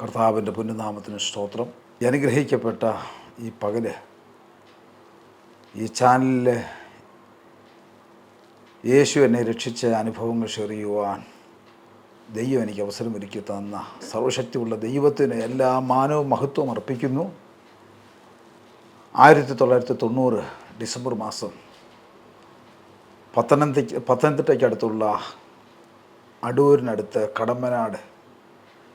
കർത്താവിന്റെ പുണ്യനാമത്തിന് സ്തോത്രം. അനുഗ്രഹിക്കപ്പെട്ട ഈ പകൽ ഈ ചാനലിലെ യേശു എന്നെ രക്ഷിച്ച അനുഭവങ്ങൾ ഷെയർ ചെയ്യുവാൻ ദൈവം എനിക്ക് അവസരം ഒരുക്കി തന്ന സർവശക്തിയുള്ള ദൈവത്തിന് എല്ലാ മാനവും മഹത്വവും അർപ്പിക്കുന്നു. ആയിരത്തി തൊള്ളായിരത്തി തൊണ്ണൂറ് ഡിസംബർ മാസം പത്തനംതിട്ട പത്തനംതിട്ടയ്ക്കടുത്തുള്ള അടൂരിനടുത്ത് കടമ്പനാട്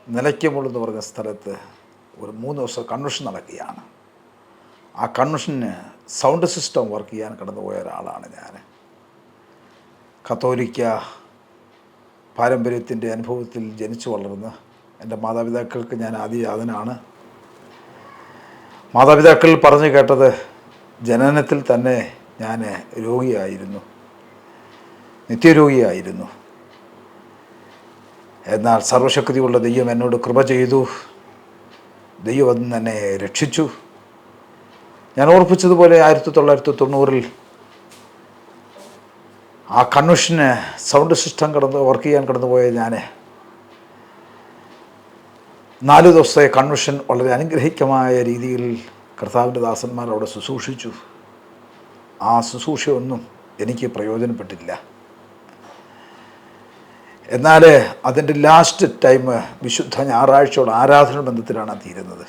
നിലയ്ക്കുമ്പോൾ എന്ന് പറഞ്ഞ സ്ഥലത്ത് ഒരു മൂന്ന് ദിവസം കൺവെൻഷൻ നടക്കുകയാണ്. ആ കൺവെൻഷന് സൗണ്ട് സിസ്റ്റം വർക്ക് ചെയ്യാൻ കടന്നുപോയ ഒരാളാണ് ഞാൻ. കത്തോലിക്ക പാരമ്പര്യത്തിന്റെ അനുഭവത്തിൽ ജനിച്ചു വളർന്ന് എന്റെ മാതാപിതാക്കൾക്ക് ഞാൻ ആദിജാതനാണ്. മാതാപിതാക്കൾ പറഞ്ഞു കേട്ടത് ജനനത്തിൽ തന്നെ ഞാൻ രോഗിയായിരുന്നു. നിത്യരോഗിയായിരുന്നു. എന്നാൽ സർവശക്തിയുള്ള ദൈവം എന്നോട് കൃപ ചെയ്തു. ദൈവം അത് തന്നെ രക്ഷിച്ചു. ഞാൻ ഓർപ്പിച്ചതുപോലെ ആയിരത്തി തൊള്ളായിരത്തി തൊണ്ണൂറിൽ ആ കൺവെൻഷന് സൗണ്ട് സിസ്റ്റം കടന്ന് വർക്ക് ചെയ്യാൻ കടന്നുപോയ ഞാൻ നാല് ദിവസത്തെ കൺവെൻഷൻ വളരെ അനുഗ്രഹിക്കമായ രീതിയിൽ കർത്താവിന്റെ ദാസന്മാർ അവിടെ ശുശ്രൂഷിച്ചു. ആ ശുശ്രൂഷയൊന്നും എനിക്ക് പ്രയോജനപ്പെട്ടില്ല. എന്നാൽ അതിന്റെ ലാസ്റ്റ് ടൈം വിശുദ്ധ ഞായറാഴ്ചയോട് ആരാധന ബന്ധത്തിലാണ് തീരുന്നത്.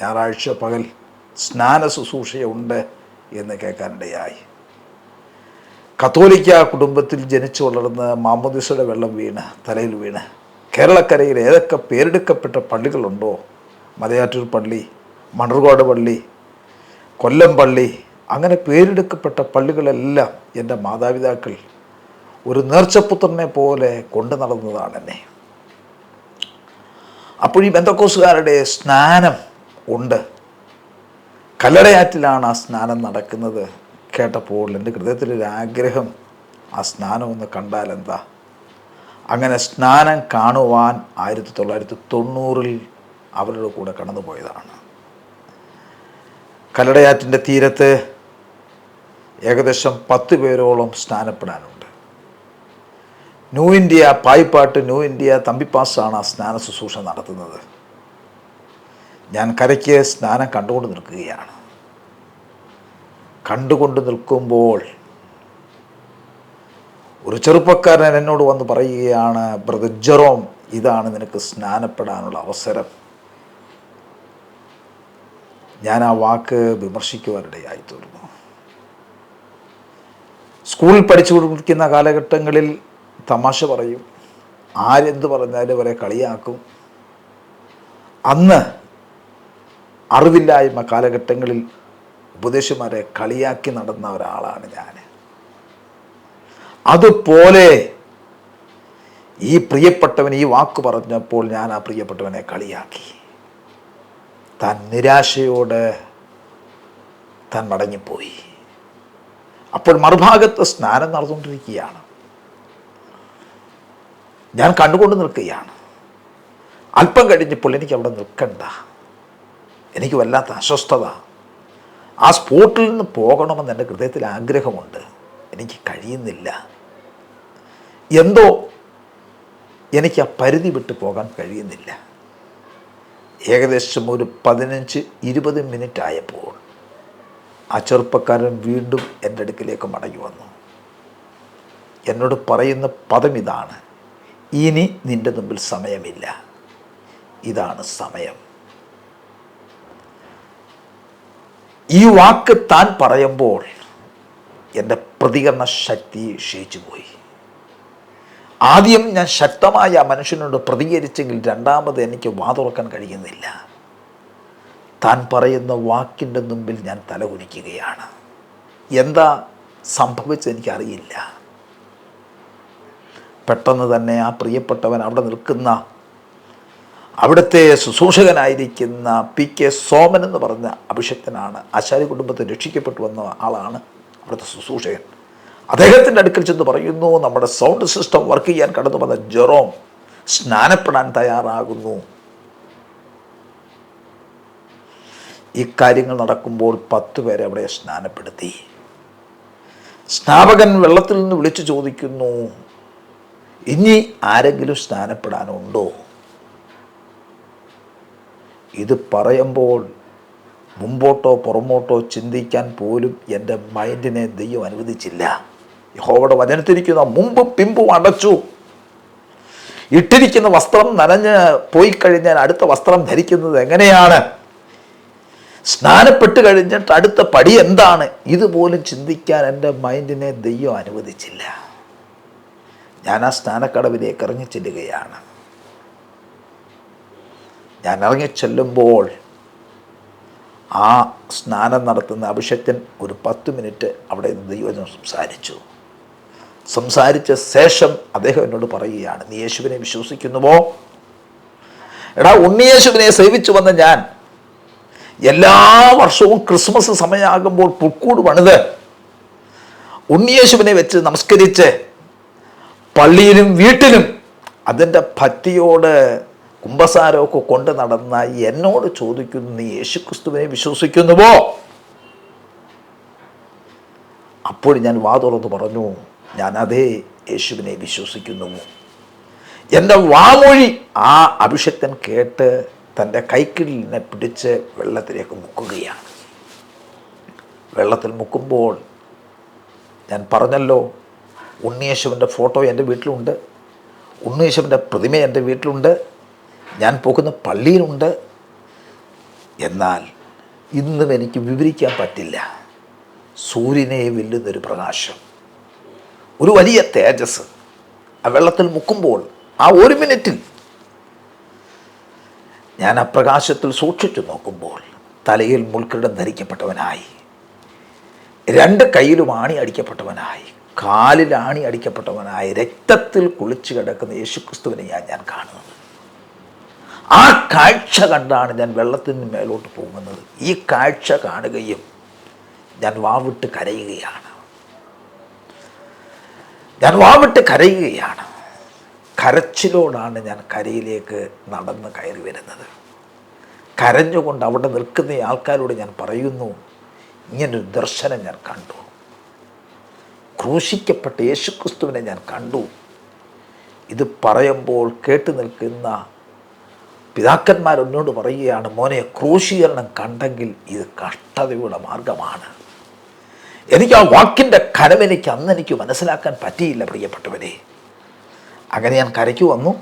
ഞായറാഴ്ച പകൽ സ്നാന ശുശ്രൂഷയുണ്ട് എന്ന് കേൾക്കാനിടയായി. കത്തോലിക്ക കുടുംബത്തിൽ ജനിച്ചു വളർന്ന് മാമോദിസയുടെ വെള്ളം വീണ് തലയിൽ വീണ് കേരളക്കരയിൽ ഏതൊക്കെ പേരെടുക്കപ്പെട്ട പള്ളികളുണ്ടോ? മലയാറ്റൂർ പള്ളി മണർകോട് പള്ളി കൊല്ലം പള്ളി അങ്ങനെ പേരെടുക്കപ്പെട്ട പള്ളികളെല്ലാം എന്റെ മാതാപിതാക്കൾ ഒരു നേർച്ചപ്പുത്രനെ പോലെ കൊണ്ടു നടന്നതാണ് എന്നെ അപ്പോൾ ഈ ബന്ധക്കോസുകാരുടെ സ്നാനം ഉണ്ട്. കല്ലടയാറ്റിലാണ് ആ സ്നാനം നടക്കുന്നത് കേട്ടപ്പോൾ എന്റെ ഹൃദയത്തിലൊരു ആഗ്രഹം ആ സ്നാനം ഒന്ന് കണ്ടാൽ എന്താ? അങ്ങനെ സ്നാനം കാണുവാൻ ആയിരത്തി തൊള്ളായിരത്തി തൊണ്ണൂറിൽ അവരുടെ കൂടെ കടന്നുപോയതാണ് കല്ലടയാറ്റിന്റെ തീരത്ത് ഏകദേശം പത്ത് പേരോളം സ്നാനപ്പെടാനുണ്ട്. ന്യൂ ഇന്ത്യ പായിപ്പാട്ട് ന്യൂ ഇന്ത്യ തമ്പിപ്പാസാണ് ആ സ്നാന ശുശ്രൂഷ നടത്തുന്നത്. ഞാൻ കരയ്ക്ക് സ്നാനം കണ്ടുകൊണ്ട് നിൽക്കുകയാണ്. കണ്ടുകൊണ്ട് നിൽക്കുമ്പോൾ ഒരു ചെറുപ്പക്കാരൻ എന്നോട് വന്ന് പറയുകയാണ് ബ്രദർ ജെറോം ഇതാണ് നിനക്ക് സ്നാനപ്പെടാനുള്ള അവസരം. ഞാൻ ആ വാക്ക് വിമർശിക്കുവാനിടയായി തീർന്നു സ്കൂളിൽ പഠിച്ചു കൊടുക്കുന്ന കാലഘട്ടങ്ങളിൽ തമാശ പറയും. ആരെന്ത് പറഞ്ഞാലും അവരെ കളിയാക്കും. അന്ന് അറിവില്ലായ്മ കാലഘട്ടങ്ങളിൽ ഉപദേശന്മാരെ കളിയാക്കി നടന്ന ഒരാളാണ് ഞാൻ. അതുപോലെ ഈ പ്രിയപ്പെട്ടവൻ ഈ വാക്ക് പറഞ്ഞപ്പോൾ ഞാൻ ആ പ്രിയപ്പെട്ടവനെ കളിയാക്കി. താൻ നിരാശയോടെ താൻ മടങ്ങിപ്പോയി. അപ്പോൾ മറുഭാഗത്ത് സ്നാനം നടന്നുകൊണ്ടിരിക്കുകയാണ്. ഞാൻ കണ്ടുകൊണ്ട് നിൽക്കുകയാണ്. അല്പം കഴിഞ്ഞപ്പോൾ എനിക്ക് അവിടെ നിൽക്കണ്ട. എനിക്ക് വല്ലാത്ത അസ്വസ്ഥത. ആ സ്പോട്ടിൽ നിന്ന് പോകണമെന്ന് എന്റെ ഹൃദയത്തിൽ ആഗ്രഹമുണ്ട്. എനിക്ക് കഴിയുന്നില്ല. എന്തോ എനിക്ക് ആ പരിധി വിട്ട് പോകാൻ കഴിയുന്നില്ല. ഏകദേശം ഒരു പതിനഞ്ച് ഇരുപത് മിനിറ്റ് ആയപ്പോൾ ആ ചെറുപ്പക്കാരൻ വീണ്ടും എന്റെ അടുക്കിലേക്ക് മടങ്ങി വന്നു. എന്നോട് പറയുന്ന പദം ഇതാണ്. ഇനി നിന്റെ മുമ്പിൽ സമയമില്ല. ഇതാണ് സമയം. ഈ വാക്ക് താൻ പറയുമ്പോൾ എന്റെ പ്രതികരണ ശക്തി ക്ഷയിച്ചു പോയി ആദ്യം ഞാൻ ശക്തമായ ആ മനുഷ്യനോട് പ്രതികരിച്ചെങ്കിൽ രണ്ടാമത് എനിക്ക് വാതുറക്കാൻ കഴിയുന്നില്ല. താൻ പറയുന്ന വാക്കിന്റെ മുമ്പിൽ ഞാൻ തലകുനിക്കുകയാണ്. എന്താ സംഭവിച്ചത് എനിക്കറിയില്ല. പെട്ടെന്ന് തന്നെ ആ പ്രിയപ്പെട്ടവൻ അവിടെ നിൽക്കുന്ന അവിടുത്തെ ശുശ്രൂഷകനായിരിക്കുന്ന പി കെ സോമൻ എന്ന് പറഞ്ഞ അഭിഷക്തനാണ്. ആശാരി കുടുംബത്തെ രക്ഷിക്കപ്പെട്ടു വന്ന ആളാണ് അവിടുത്തെ ശുശ്രൂഷകൻ. അദ്ദേഹത്തിന്റെ അടുക്കൽ ചെന്ന് പറയുന്നു നമ്മുടെ സൗണ്ട് സിസ്റ്റം വർക്ക് ചെയ്യാൻ കടന്നു വന്ന ജെറോം സ്നാനപ്പെടാൻ തയ്യാറാകുന്നു. ഇക്കാര്യങ്ങൾ കാര്യങ്ങൾ നടക്കുമ്പോൾ പത്ത് പേരെ അവിടെ സ്നാനപ്പെടുത്തി. സ്നാപകൻ വെള്ളത്തിൽ നിന്ന് വിളിച്ചു ചോദിക്കുന്നു ഇനി ആരെങ്കിലും സ്നാനപ്പെടാനുണ്ടോ? ഇത് പറയുമ്പോൾ മുമ്പോട്ടോ പുറമോട്ടോ ചിന്തിക്കാൻ പോലും എന്റെ മൈൻഡിനെ ദൈവം അനുവദിച്ചില്ല. യഹോവയുടെ വചനത്തിരിക്കുന്ന മുമ്പും പിമ്പും അടച്ചു. ഇട്ടിരിക്കുന്ന വസ്ത്രം നനഞ്ഞ് പോയി കഴിഞ്ഞാൽ അടുത്ത വസ്ത്രം ധരിക്കുന്നത് എങ്ങനെയാണ്? സ്നാനപ്പെട്ട് കഴിഞ്ഞിട്ട് അടുത്ത പടി എന്താണ്? ഇതുപോലും ചിന്തിക്കാൻ എന്റെ മൈൻഡിനെ ദൈവം അനുവദിച്ചില്ല. ഞാൻ ആ സ്നാനക്കടവിലേക്ക് ഇറങ്ങി ചെല്ലുകയാണ്. ഞാൻ ഇറങ്ങി ചെല്ലുമ്പോൾ ആ സ്നാനം നടത്തുന്ന അഭിഷക്തൻ ഒരു പത്ത് മിനിറ്റ് അവിടെ ദൈവജനം സംസാരിച്ചു. സംസാരിച്ച ശേഷം അദ്ദേഹം എന്നോട് പറയുകയാണ് നീ യേശുവിനെ വിശ്വസിക്കുന്നുവോ? എടാ ഉണ്ണിയേശുവിനെ സേവിച്ചു വന്ന ഞാൻ. എല്ലാ വർഷവും ക്രിസ്മസ് സമയമാകുമ്പോൾ പുൽക്കൂട് പണിത്. ഉണ്ണിയേശുവിനെ വെച്ച് നമസ്കരിച്ച് പള്ളിയിലും വീട്ടിലും. അതിന്റെ ഭക്തിയോട് കുംഭസാരമൊക്കെ കൊണ്ട് നടന്ന എന്നോട് ചോദിക്കുന്നു നീ യേശുക്രിസ്തുവിനെ വിശ്വസിക്കുന്നുവോ? അപ്പോൾ ഞാൻ വാ തുറന്ന് പറഞ്ഞു ഞാൻ അതേ യേശുവിനെ വിശ്വസിക്കുന്നു. എന്റെ വാമൊഴി ആ അഭിഷക്തൻ കേട്ട് തന്റെ കൈക്കിളിനെ പിടിച്ച് വെള്ളത്തിലേക്ക് മുക്കുകയാണ്. വെള്ളത്തിൽ മുക്കുമ്പോൾ ഞാൻ പറഞ്ഞല്ലോ ഉണ്ണിയേശുവിന്റെ ഫോട്ടോ എന്റെ വീട്ടിലുണ്ട്. ഉണ്ണിയേശുവിന്റെ പ്രതിമ എന്റെ വീട്ടിലുണ്ട്. ഞാൻ പോകുന്ന പള്ളിയിലുണ്ട്. എന്നാൽ ഇന്നും എനിക്ക് വിവരിക്കാൻ പറ്റില്ല. സൂര്യനെ വെല്ലുന്നൊരു പ്രകാശം. ഒരു വലിയ തേജസ്. ആ വെള്ളത്തിൽ മുക്കുമ്പോൾ ആ ഒരു മിനിറ്റിൽ ഞാൻ ആ പ്രകാശത്തിൽ സൂക്ഷിച്ചു നോക്കുമ്പോൾ തലയിൽ മുൾക്കിടം ധരിക്കപ്പെട്ടവനായി. രണ്ട് കയ്യിലും ആണി അടിക്കപ്പെട്ടവനായി. കാലിൽ അടിക്കപ്പെട്ടവനായ രക്തത്തിൽ കുളിച്ചു കിടക്കുന്ന യേശുക്രിസ്തുവിനെയാണ് ഞാൻ കാണുന്നത് ആ കാഴ്ച കണ്ടാണ് ഞാൻ വെള്ളത്തിന് മേലോട്ട് പോകുന്നത്. ഈ കാഴ്ച കാണുകയും ഞാൻ വാവിട്ട് കരയുകയാണ്. ഞാൻ വാവിട്ട് കരയുകയാണ്. കരച്ചിലോടാണ് ഞാൻ കരയിലേക്ക് നടന്ന് കയറി വരുന്നത്. കരഞ്ഞുകൊണ്ട് അവിടെ നിൽക്കുന്ന ആൾക്കാരോട് ഞാൻ പറയുന്നു ഇങ്ങനൊരു ദർശനം ഞാൻ കണ്ടു. ക്രൂശിക്കപ്പെട്ട യേശുക്രിസ്തുവിനെ ഞാൻ കണ്ടു. ഇത് പറയുമ്പോൾ കേട്ടു നിൽക്കുന്ന പിതാക്കന്മാരൊന്നോട് പറയുകയാണ് മോനെ ക്രൂശീകരണം കണ്ടെങ്കിൽ ഇത് കഷ്ടതയുടെ മാർഗമാണ്. എനിക്ക് ആ വാക്കിന്റെ കനവ് എനിക്ക് അന്ന് എനിക്ക് മനസ്സിലാക്കാൻ പറ്റിയില്ല പ്രിയപ്പെട്ടവരെ. അങ്ങനെ ഞാൻ കരയ്ക്ക് വന്നു.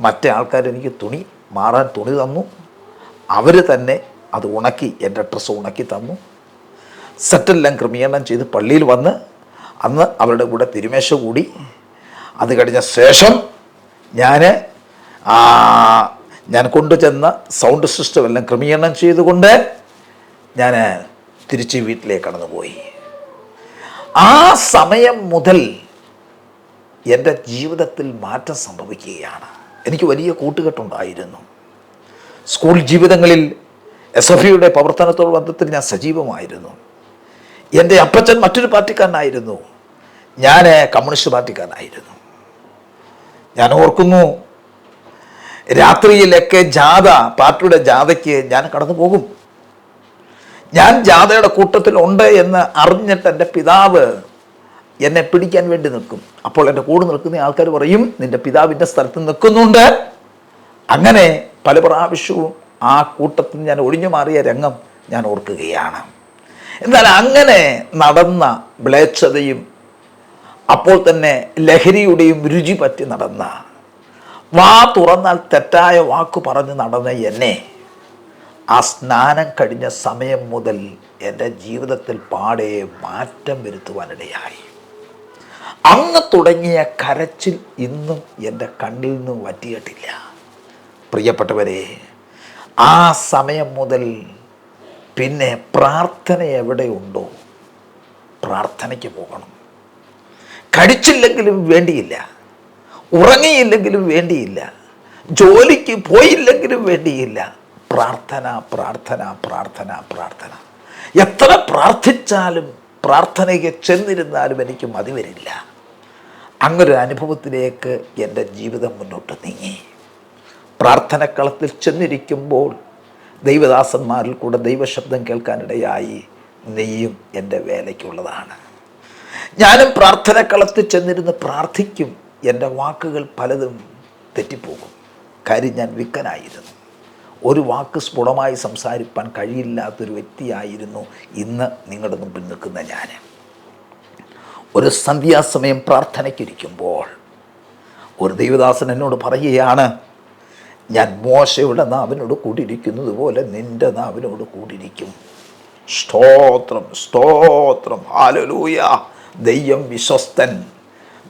മറ്റേ ആൾക്കാർ എനിക്ക് തുണി മാറാൻ തുണി തന്നു. അവർ തന്നെ അത് ഉണക്കി എന്റെ ഡ്രസ്സ് ഉണക്കി തന്നു. സെറ്റെല്ലാം ക്രമീകരണം ചെയ്ത് പള്ളിയിൽ വന്ന് അന്ന് അവരുടെ കൂടെ തിരുമേശ കൂടി. അത് കഴിഞ്ഞ ശേഷം ഞാൻ ഞാൻ കൊണ്ടുചെന്ന സൗണ്ട് സിസ്റ്റം എല്ലാം ക്രമീകരണം ചെയ്തുകൊണ്ട് ഞാൻ തിരിച്ച് വീട്ടിലേക്ക് കടന്നുപോയി. ആ സമയം മുതൽ എന്റെ ജീവിതത്തിൽ മാറ്റം സംഭവിക്കുകയാണ്. എനിക്ക് വലിയ കൂട്ടുകെട്ടുണ്ടായിരുന്നു. സ്കൂൾ ജീവിതങ്ങളിൽ എസ് എഫ് ഐയുടെ പ്രവർത്തനത്തോട് ബന്ധത്തിൽ ഞാൻ സജീവമായിരുന്നു. എന്റെ അപ്പച്ചൻ മറ്റൊരു പാർട്ടിക്കാരനായിരുന്നു. ഞാൻ കമ്മ്യൂണിസ്റ്റ് പാർട്ടിക്കാരനായിരുന്നു. ഞാൻ ഓർക്കുന്നു രാത്രിയിലൊക്കെ ജാഥ പാർട്ടിയുടെ ജാഥയ്ക്ക് ഞാൻ കടന്നു പോകും. ഞാൻ ജാഥയുടെ കൂട്ടത്തിൽ ഉണ്ട് എന്ന് അറിഞ്ഞിട്ട് എന്റെ പിതാവ് എന്നെ പിടിക്കാൻ വേണ്ടി നിൽക്കും. അപ്പോൾ എന്റെ കൂടെ നിൽക്കുന്ന ആൾക്കാർ പറയും നിന്റെ പിതാവിന്റെ സ്ഥലത്ത് നിൽക്കുന്നുണ്ട്. അങ്ങനെ പല പ്രാവശ്യവും ആ കൂട്ടത്തിൽ ഞാൻ ഒഴിഞ്ഞു മാറിയ രംഗം ഞാൻ ഓർക്കുകയാണ്. എന്നാൽ അങ്ങനെ നടന്ന മ്ലേച്ഛതയും അപ്പോൾ തന്നെ ലഹരിയുടെയും രുചി പറ്റി നടന്ന വാ തുറന്നാൽ തെറ്റായ വാക്ക് പറഞ്ഞ് നടന്ന എന്നെ ആ സ്നാനം കഴിഞ്ഞ സമയം മുതൽ എന്റെ ജീവിതത്തിൽ പാടെ മാറ്റം വരുത്തുവാനിടയായി. അന്ന് തുടങ്ങിയ കരച്ചിൽ ഇന്നും എന്റെ കണ്ണിൽ നിന്ന് വറ്റിയിട്ടില്ല. പ്രിയപ്പെട്ടവരെ ആ സമയം മുതൽ പിന്നെ പ്രാർത്ഥന എവിടെയുണ്ടോ പ്രാർത്ഥനയ്ക്ക് പോകണം. കഴിച്ചില്ലെങ്കിലും വേണ്ടിയില്ല. ഉറങ്ങിയില്ലെങ്കിലും വേണ്ടിയില്ല. ജോലിക്ക് പോയില്ലെങ്കിലും വേണ്ടിയില്ല. പ്രാർത്ഥന പ്രാർത്ഥന പ്രാർത്ഥന പ്രാർത്ഥന. എത്ര പ്രാർത്ഥിച്ചാലും പ്രാർത്ഥനയ്ക്ക് ചെന്നിരുന്നാലും എനിക്ക് മതി വരില്ല. അങ്ങനൊരു അനുഭവത്തിലേക്ക് എന്റെ ജീവിതം മുന്നോട്ട് നീങ്ങി. പ്രാർത്ഥനക്കളത്തിൽ ചെന്നിരിക്കുമ്പോൾ ദൈവദാസന്മാരിൽ കൂടെ ദൈവശബ്ദം കേൾക്കാനിടയായി നെയ്യും എന്റെ വേലയ്ക്കുള്ളതാണ്. ഞാനും പ്രാർത്ഥനക്കളത്തിൽ ചെന്നിരുന്ന് പ്രാർത്ഥിക്കും. എന്റെ വാക്കുകൾ പലതും തെറ്റിപ്പോകും. കാര്യം ഞാൻ വിക്കനായിരുന്നു. ഒരു വാക്ക് സ്ഫുടമായി സംസാരിപ്പാൻ കഴിയില്ലാത്തൊരു വ്യക്തിയായിരുന്നു ഇന്ന് നിങ്ങളുടെ മുമ്പിൽ നിൽക്കുന്ന ഞാൻ. ഒരു സന്ധ്യാസമയം പ്രാർത്ഥനയ്ക്കിരിക്കുമ്പോൾ ഒരു ദൈവദാസൻ എന്നോട് പറയുകയാണ് ഞാൻ മോശയുടെ നാവിനോട് കൂടിയിരിക്കുന്നത് പോലെ നിന്റെ നാവിനോട് കൂടിയിരിക്കും. സ്തോത്രം സ്തോത്രം. ഹാലലൂയ ദൈവം വിശ്വസ്തൻ.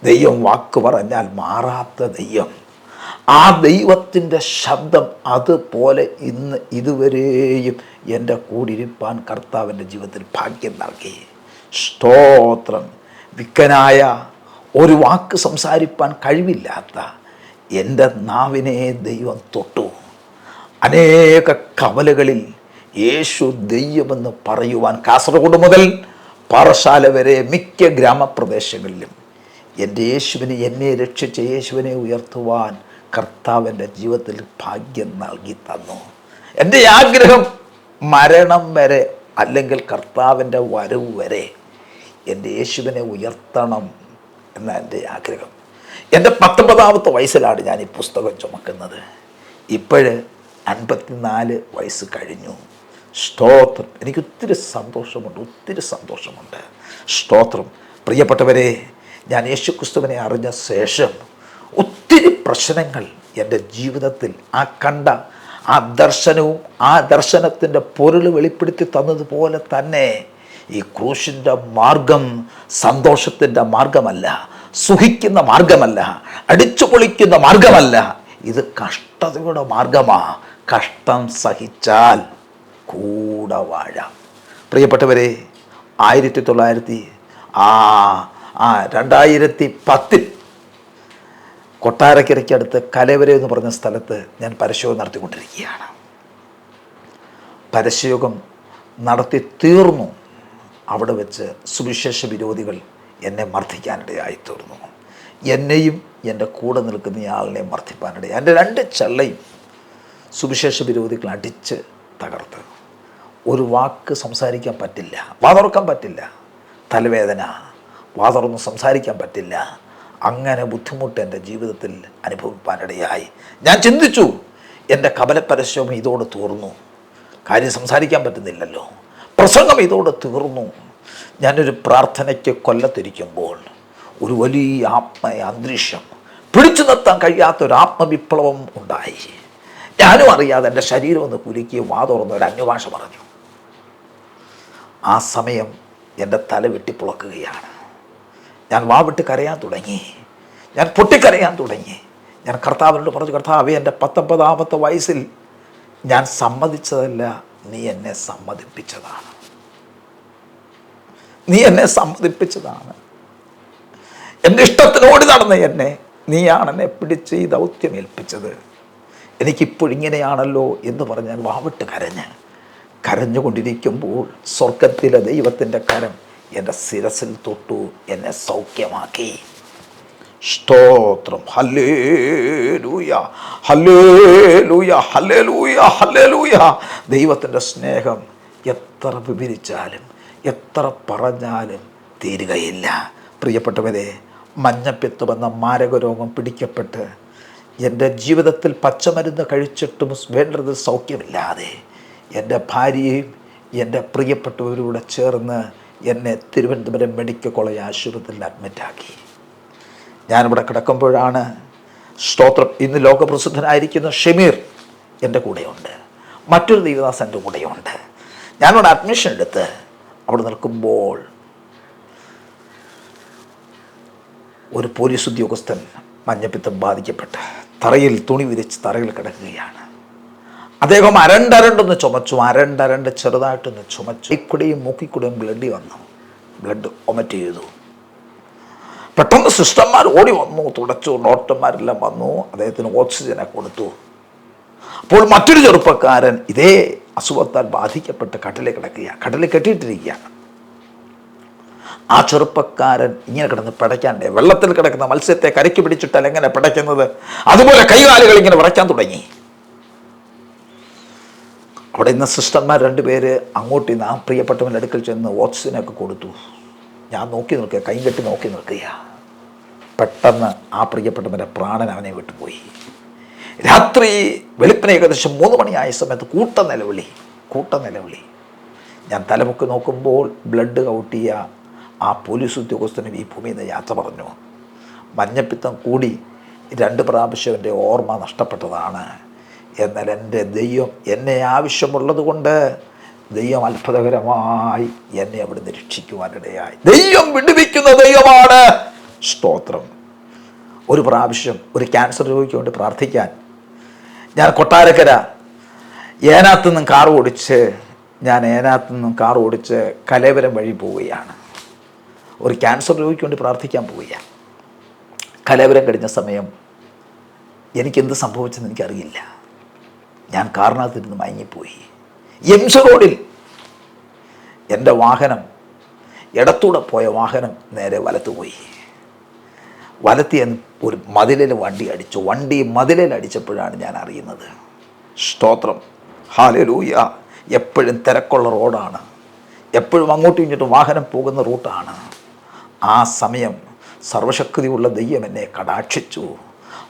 ദൈവം വാക്ക് പറഞ്ഞാൽ മാറാത്ത ദൈവം. ആ ദൈവത്തിന്റെ ശബ്ദം അതുപോലെ ഇന്ന് ഇതുവരെയും എന്റെ കൂടിരിപ്പാൻ കർത്താവിന്റെ ജീവിതത്തിൽ ഭാഗ്യം നൽകി. സ്തോത്രം. വിക്കനായ ഒരു വാക്ക് സംസാരിപ്പാൻ കഴിവില്ലാത്ത എന്റെ നാവിനെ ദൈവം തൊട്ടു. അനേക കവലകളിൽ യേശു ദൈവമെന്ന് പറയുവാൻ കാസർഗോഡ് മുതൽ പാറശാല വരെ മിക്ക ഗ്രാമപ്രദേശങ്ങളിലും എന്റെ യേശുവിനെ എന്നെ രക്ഷിച്ച യേശുവിനെ ഉയർത്തുവാൻ കർത്താവിന്റെ ജീവിതത്തിൽ ഭാഗ്യം നൽകി തന്നു. എന്റെ ആഗ്രഹം മരണം വരെ അല്ലെങ്കിൽ കർത്താവിന്റെ വരവ് വരെ എന്റെ യേശുവിനെ ഉയർത്തണം എന്ന എന്റെ ആഗ്രഹം. എന്റെ പത്തൊമ്പതാമത്തെ വയസ്സിലാണ് ഞാൻ ഈ പുസ്തകം ചുമക്കുന്നത്. ഇപ്പോഴ് അൻപത്തിനാല് വയസ്സ് കഴിഞ്ഞു. സ്തോത്രം. എനിക്ക് ഒത്തിരി സന്തോഷമുണ്ട് ഒത്തിരി സന്തോഷമുണ്ട്. സ്തോത്രം. പ്രിയപ്പെട്ടവരെ ഞാൻ യേശു ക്രിസ്തുവിനെ അറിഞ്ഞ ശേഷം ഒത്തിരി പ്രശ്നങ്ങൾ എന്റെ ജീവിതത്തിൽ ആ കണ്ട ആ ദർശനവും ആ ദർശനത്തിന്റെ പൊരുൾ വെളിപ്പെടുത്തി തന്നതുപോലെ തന്നെ ഈ ക്രൂശിന്റെ മാർഗം സന്തോഷത്തിന്റെ മാർഗമല്ല സുഖിക്കുന്ന മാർഗമല്ല അടിച്ചു പൊളിക്കുന്ന മാർഗമല്ല. ഇത് കഷ്ടതയുടെ മാർഗമാണ് കഷ്ടം സഹിച്ചാൽ കൂടെ വാഴാം. പ്രിയപ്പെട്ടവരെ ആയിരത്തി തൊള്ളായിരത്തി ആ ആ രണ്ടായിരത്തി പത്തിൽ കൊട്ടാരക്കരയ്ക്കടുത്ത് കലവര എന്ന് പറഞ്ഞ സ്ഥലത്ത് ഞാൻ പരശോധന നടത്തിക്കൊണ്ടിരിക്കുകയാണ്. പരശയോഗം നടത്തി തീർന്നു. അവിടെ വെച്ച് സുവിശേഷ വിരോധികൾ എന്നെ മർദ്ദിക്കാനിടയായി തീർന്നു എന്നെയും എന്റെ കൂടെ നിൽക്കുന്ന ആളിനെ മർദ്ദിപ്പാനിടയായി എന്റെ രണ്ട് ചെള്ളയും സുവിശേഷ വിരോധികൾ അടിച്ച് തകർത്ത്. ഒരു വാക്ക് സംസാരിക്കാൻ പറ്റില്ല. വാതുറക്കാൻ പറ്റില്ല. തലവേദന വാതുറന്ന് സംസാരിക്കാൻ പറ്റില്ല. അങ്ങനെ ബുദ്ധിമുട്ട് എന്റെ ജീവിതത്തിൽ അനുഭവിപ്പാനിടയായി. ഞാൻ ചിന്തിച്ചു എന്റെ കപലപരസ്യവും ഇതോട് തീർന്നു. കാര്യം സംസാരിക്കാൻ പറ്റുന്നില്ലല്ലോ. പ്രസംഗം ഇതോട് തീർന്നു. ഞാനൊരു പ്രാർത്ഥനയ്ക്ക് കൊല്ലത്തിരിക്കുമ്പോൾ ഒരു വലിയ ആത്മ അന്തരീക്ഷം പിടിച്ചു നിർത്താൻ കഴിയാത്ത ആത്മവിപ്ലവം ഉണ്ടായി. ഞാനും അറിയാതെ എന്റെ ശരീരം ഒന്ന് കുലുക്കി വാ ഒരു അന്യഭാഷ പറഞ്ഞു. ആ സമയം എന്റെ തല വെട്ടിപ്പുളക്കുകയാണ്. ഞാൻ വാവിട്ട് കരയാൻ തുടങ്ങി. ഞാൻ പൊട്ടിക്കരയാൻ തുടങ്ങി. ഞാൻ കർത്താവിനോട് പറഞ്ഞു കർത്താവ് എന്റെ പത്തൊമ്പതാമത്തെ വയസ്സിൽ ഞാൻ സമ്മതിച്ചതല്ല നീ എന്നെ സമ്മതിപ്പിച്ചതാണ്. നീ എന്നെ സമ്മതിപ്പിച്ചതാണ്. എന്റെ ഇഷ്ടത്തിനോട് നടന്ന എന്നെ നീയാണ് എന്നെ പിടിച്ച് ഈ ദൗത്യം ഏൽപ്പിച്ചത്. എനിക്കിപ്പോഴിങ്ങനെയാണല്ലോ എന്ന് പറഞ്ഞ് ഞാൻ വാവിട്ട് കരഞ്ഞ്. കരഞ്ഞുകൊണ്ടിരിക്കുമ്പോൾ സ്വർഗത്തിലെ ദൈവത്തിന്റെ കരം എന്റെ ശിരസിൽ തൊട്ടു എന്നെ സൗഖ്യമാക്കി. സ്തോത്രം. ഹല്ലേലൂയ. ഹല്ലേലൂയ. ഹല്ലേലൂയ. ഹല്ലേലൂയ. ദൈവത്തിന്റെ സ്നേഹം എത്ര വിവരിച്ചാലും എത്ര പറഞ്ഞാലും തീരുകയില്ല. പ്രിയപ്പെട്ടവരെ മഞ്ഞപ്പിത്തുമെന്ന മാരകരോഗം പിടിക്കപ്പെട്ട് എന്റെ ജീവിതത്തിൽ പച്ചമരുന്ന് കഴിച്ചിട്ടും വേണ്ടത് സൗഖ്യമില്ലാതെ എന്റെ ഭാര്യയും എന്റെ പ്രിയപ്പെട്ടവരൂടെ ചേർന്ന് എന്നെ തിരുവനന്തപുരം മെഡിക്കൽ കോളേജ് ആശുപത്രിയിൽ അഡ്മിറ്റാക്കി ഞാനിവിടെ കിടക്കുമ്പോഴാണ് സ്തോത്രം. ഇന്ന് ലോകപ്രസിദ്ധനായിരിക്കുന്ന ഷമീർ എന്റെ കൂടെയുണ്ട്. മറ്റൊരു ദേവദാസ് എന്റെ കൂടെയുണ്ട്. ഞാനിവിടെ അഡ്മിഷൻ എടുത്ത് അവിടെ നിൽക്കുമ്പോൾ ഒരു പോലീസ് ഉദ്യോഗസ്ഥൻ മഞ്ഞപ്പിത്തം ബാധിക്കപ്പെട്ട് തറയിൽ തുണി വിരിച്ച് തറയിൽ കിടക്കുകയാണ്. അദ്ദേഹം അരണ്ടരണ്ടൊന്ന് ചുമച്ചു അരണ്ടരണ്ട് ചെറുതായിട്ടൊന്ന് ചുമച്ചു. ഇക്കുടിയും മൂക്കിക്കൂടെയും ബ്ലഡ് വന്നു. ബ്ലഡ് ഒമറ്റ് ചെയ്തു. പെട്ടെന്ന് സിസ്റ്റർമാർ ഓടി വന്നു തുടച്ചു ഡോക്ടർമാരെല്ലാം വന്നു അദ്ദേഹത്തിന് ഓക്സിജനെ കൊടുത്തു. അപ്പോൾ മറ്റൊരു ചെറുപ്പക്കാരൻ ഇതേ അസുഖത്താൽ ബാധിക്കപ്പെട്ട് കട്ടിലെ കിടക്കുക കട്ടിലെ കെട്ടിയിട്ടിരിക്കുകയാണ് ആ ചെറുപ്പക്കാരൻ ഇങ്ങനെ കിടന്ന് പിടയ്ക്കാണ്ടേ വെള്ളത്തിൽ കിടക്കുന്ന മത്സ്യത്തെ കരയ്ക്ക് പിടിച്ചിട്ടാൽ എങ്ങനെ പിടയ്ക്കുന്നത്? അതുപോലെ കൈകാലുകൾ ഇങ്ങനെ വിറയ്ക്കാൻ തുടങ്ങി. അവിടെ ഇന്ന് സിസ്റ്റർമാർ രണ്ടുപേര് അങ്ങോട്ട് ഇന്ന് ആ പ്രിയപ്പെട്ടവന്റെ അടുക്കൽ ചെന്ന് ഓക്സിജനൊക്കെ കൊടുത്തു. ഞാൻ നോക്കി നിൽക്കുക കൈ കെട്ടി നോക്കി നിൽക്കുക പെട്ടെന്ന് ആ പ്രിയപ്പെട്ടവന്റെ പ്രാണൻ അവനെ വിട്ടുപോയി. രാത്രി വെളുപ്പിന് ഏകദേശം മൂന്ന് മണിയായ സമയത്ത് കൂട്ട നിലവിളി കൂട്ട നിലവിളി. ഞാൻ തലമുക്ക് നോക്കുമ്പോൾ ബ്ലഡ് കൗട്ടിയ ആ പോലീസ് ഉദ്യോഗസ്ഥനും ഈ ഭൂമിയിൽ നിന്ന് യാത്ര പറഞ്ഞു. മഞ്ഞപ്പിത്തം കൂടി രണ്ട് പ്രാവശ്യം എന്റെ ഓർമ്മ നഷ്ടപ്പെട്ടതാണ്. എന്നാൽ എന്റെ ദൈവം എന്നെ ആവശ്യമുള്ളത് കൊണ്ട് ദൈവം അത്ഭുതകരമായി എന്നെ അവിടുന്ന് രക്ഷിക്കുവാനിടയായി. ദൈവം വിടുവിക്കുന്ന ദൈവമാണ്. സ്തോത്രം. ഒരു പ്രാവശ്യം ഒരു ക്യാൻസർ രോഗിക്ക് വേണ്ടി പ്രാർത്ഥിക്കാൻ ഞാൻ കൊട്ടാരക്കര ഏനാത്തു നിന്നും കാർ ഓടിച്ച് ഞാൻ ഏനാത്തു നിന്നും കാർ ഓടിച്ച് കലേവരം വഴി പോവുകയാണ്. ഒരു ക്യാൻസർ രോഗിക്ക് വേണ്ടി പ്രാർത്ഥിക്കാൻ പോവുകയാണ്. കലേവരം കഴിഞ്ഞ സമയം എനിക്കെന്ത് സംഭവിച്ചെന്ന് എനിക്കറിയില്ല. ഞാൻ കാറിനകത്തിരുന്ന് മയങ്ങിപ്പോയി. എംസ് റോഡിൽ എന്റെ വാഹനം ഇടത്തൂടെ പോയ വാഹനം നേരെ വലത്തു പോയി. വലത്തി ഒരു മതിലിൽ വണ്ടി അടിച്ചു. വണ്ടി മതിലിൽ അടിച്ചപ്പോഴാണ് ഞാൻ അറിയുന്നത്. സ്തോത്രം. ഹാലലൂയ എപ്പോഴും തിരക്കുള്ള റോഡാണ്. എപ്പോഴും അങ്ങോട്ടും ഇങ്ങോട്ടും വാഹനം പോകുന്ന റൂട്ടാണ്. ആ സമയം സർവശക്തിയുള്ള ദൈവം എന്നെ കടാക്ഷിച്ചു.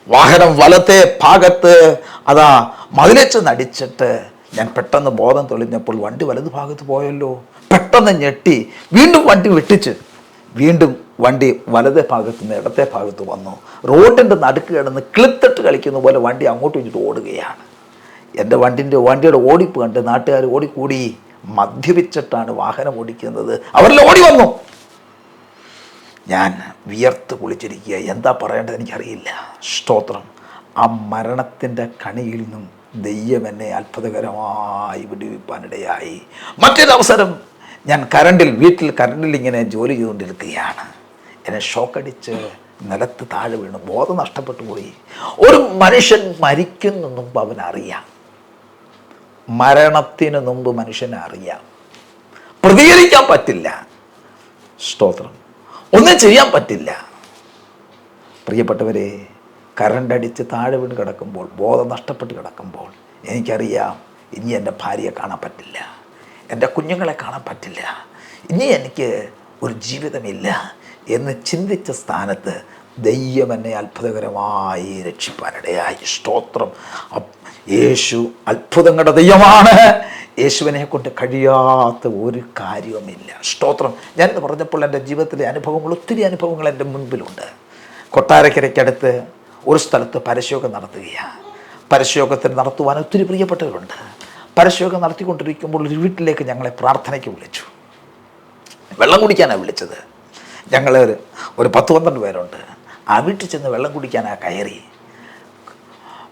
വാഹനം വലത്തെ ഭാഗത്ത് അതാ മതിലച്ച് നടിച്ചിട്ട് ഞാൻ പെട്ടെന്ന് ബോധം തെളിഞ്ഞപ്പോൾ വണ്ടി വലത് ഭാഗത്ത് പോയല്ലോ. പെട്ടെന്ന് ഞെട്ടി. വീണ്ടും വണ്ടി വെട്ടിച്ച്. വീണ്ടും വണ്ടി വലത്തെ ഭാഗത്ത് നിന്ന് ഇടത്തെ ഭാഗത്ത് വന്നു. റോഡിന്റെ നടുക്ക് കിടന്ന് ക്ലിത്തിട്ട് കളിക്കുന്ന പോലെ വണ്ടി അങ്ങോട്ട് വെച്ചിട്ട് ഓടുകയാണ്. എന്റെ വണ്ടിന്റെ വണ്ടിയുടെ ഓടിപ്പ് കണ്ട് നാട്ടുകാർ ഓടിക്കൂടി മദ്യപിച്ചിട്ടാണ് വാഹനം ഓടിക്കുന്നത്. അവരെല്ലാം ഓടി വന്നു. ഞാൻ വിയർത്ത് കുളിച്ചിരിക്കുക. എന്താ പറയേണ്ടത് എനിക്കറിയില്ല. സ്തോത്രം. ആ മരണത്തിന്റെ കണിയിൽ നിന്നും ദൈവം എന്നെ അത്ഭുതകരമായി വിടുവിപ്പാനിടയായി. മറ്റൊരവസരം ഞാൻ കരണ്ടിൽ വീട്ടിൽ കരണ്ടിൽ ഇങ്ങനെ ജോലി ചെയ്തുകൊണ്ടിരിക്കുകയാണ്. എന്നെ ഷോക്കടിച്ച് നിലത്ത് താഴെ വീണു. ബോധം നഷ്ടപ്പെട്ടു പോയി. ഒരു മനുഷ്യൻ മരിക്കുന്ന മുമ്പ് അവനറിയാം. മരണത്തിന് മുമ്പ് മനുഷ്യനെ അറിയാം. പ്രതികരിക്കാൻ പറ്റില്ല. സ്തോത്രം. ഒന്നും ചെയ്യാൻ പറ്റില്ല. പ്രിയപ്പെട്ടവരെ കരണ്ടടിച്ച് താഴെ വീണ് കിടക്കുമ്പോൾ ബോധം നഷ്ടപ്പെട്ട് കിടക്കുമ്പോൾ എനിക്കറിയാം ഇനി എന്റെ ഭാര്യയെ കാണാൻ പറ്റില്ല. എന്റെ കുഞ്ഞുങ്ങളെ കാണാൻ പറ്റില്ല. ഇനി എനിക്ക് ഒരു ജീവിതമില്ല എന്ന് ചിന്തിച്ച സ്ഥാനത്ത് ദൈവം എന്നെ അത്ഭുതകരമായി രക്ഷിപ്പാനിടയായി. സ്തോത്രം. യേശു അത്ഭുതങ്ങളുടെ ദൈവമാണ്. യേശുവിനെ കൊണ്ട് കഴിയാത്ത ഒരു കാര്യവുമില്ല. സ്തോത്രം. ഞാനിന്ന് പറഞ്ഞപ്പോൾ എന്റെ ജീവിതത്തിലെ അനുഭവങ്ങൾ ഒത്തിരി അനുഭവങ്ങൾ എന്റെ മുൻപിലുണ്ട്. കൊട്ടാരക്കരയ്ക്കടുത്ത് ഒരു സ്ഥലത്ത് പരശോകം നടത്തുകയാണ്. പരസ്യോഗത്തിന് നടത്തുവാൻ ഒത്തിരി പ്രിയപ്പെട്ടവരുണ്ട്. പരശോകം നടത്തിക്കൊണ്ടിരിക്കുമ്പോൾ ഒരു വീട്ടിലേക്ക് ഞങ്ങളെ പ്രാർത്ഥനയ്ക്ക് വിളിച്ചു. വെള്ളം കുടിക്കാനാണ് വിളിച്ചത്. ഞങ്ങൾ ഒരു പത്ത് പന്ത്രണ്ട് പേരുണ്ട്. ആ വീട്ടിൽ ചെന്ന് വെള്ളം കുടിക്കാനാണ് കയറി.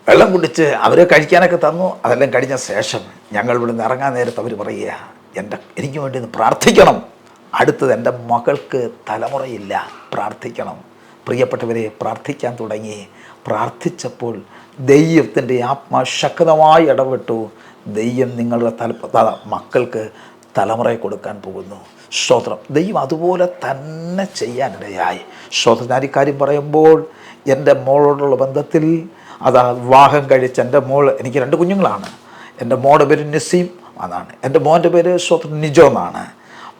വെള്ളം കുടിച്ച് അവർ കഴിക്കാനൊക്കെ തന്നു. അതെല്ലാം കഴിഞ്ഞ ശേഷം ഞങ്ങൾ ഇവിടുന്ന് ഇറങ്ങാൻ നേരത്ത് അവർ പറയുക എന്റെ എനിക്ക് വേണ്ടി ഒന്ന് പ്രാർത്ഥിക്കണം. അടുത്തത് എന്റെ മകൾക്ക് തലമുറയില്ല. പ്രാർത്ഥിക്കണം. പ്രിയപ്പെട്ടവരെ പ്രാർത്ഥിക്കാൻ തുടങ്ങി. പ്രാർത്ഥിച്ചപ്പോൾ ദൈവത്തിന്റെ ആത്മാ ശക്തമായി ഇടപെട്ടു. ദൈവം നിങ്ങളുടെ തല മക്കൾക്ക് തലമുറയെ കൊടുക്കാൻ പോകുന്നു. സ്തോത്രം. ദൈവം അതുപോലെ തന്നെ ചെയ്യാനിടയായി. സ്തോത്രം. ഞാൻ ഇക്കാര്യം പറയുമ്പോൾ എന്റെ മോളോടുള്ള ബന്ധത്തിൽ അതാ വിവാഹം കഴിച്ച എന്റെ മോൾ എനിക്ക് രണ്ട് കുഞ്ഞുങ്ങളാണ്. എന്റെ മോളുടെ പേര് നസീം അതാണ് എന്റെ മോന്റെ പേര് സ്വതന്ത്രം നിജോ എന്നാണ്.